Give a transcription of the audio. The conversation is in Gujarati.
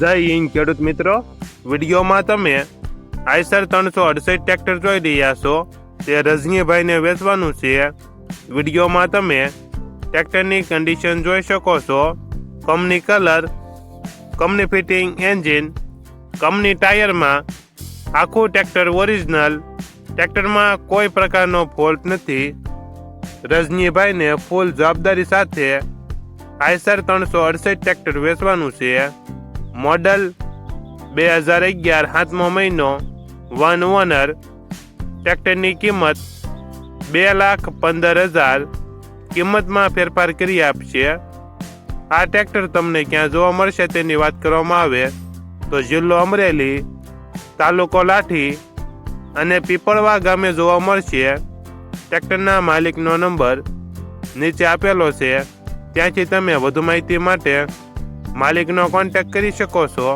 જય હિન્દ, ખેડૂત મિત્રો. વિડીયોમાં તમે આઈસર ત્રણસો અડસઠ ટ્રેક્ટર જોઈ રહ્યા છો. તે રજનીભાઈને વેચવાનું છે. વિડીયોમાં તમે ટ્રેક્ટરની કન્ડિશન જોઈ શકો છો. Company colour company fitting engine company ટાયરમાં આખું ટ્રેક્ટર ઓરિજિનલ ટ્રેક્ટરમાં કોઈ પ્રકારનો ફોલ્ટ નથી. રજનીભાઈને ફૂલ જવાબદારી સાથે આઈસર ત્રણસો અડસઠ ટ્રેક્ટર વેચવાનું છે. મોડલ બે હજાર અગિયાર સાતમો મહિનો વન ઓનર ટ્રેક્ટરની કિંમત બે લાખ પંદર હજાર. કિંમતમાં ફેરફાર કરી આપશે. આ ટ્રેક્ટર તમને ક્યાં જોવા મળશે તેની વાત કરવામાં આવે. તો જિલ્લો અમરેલી, તાલુકો લાઠી અને પીપળવા ગામે જોવા મળશે. ટ્રેક્ટરના માલિકનો નંબર નીચે આપેલો છે. ત્યાંથી તમે વધુ માહિતી માટે માલિકનો કોન્ટેક્ટ કરી શકો છો.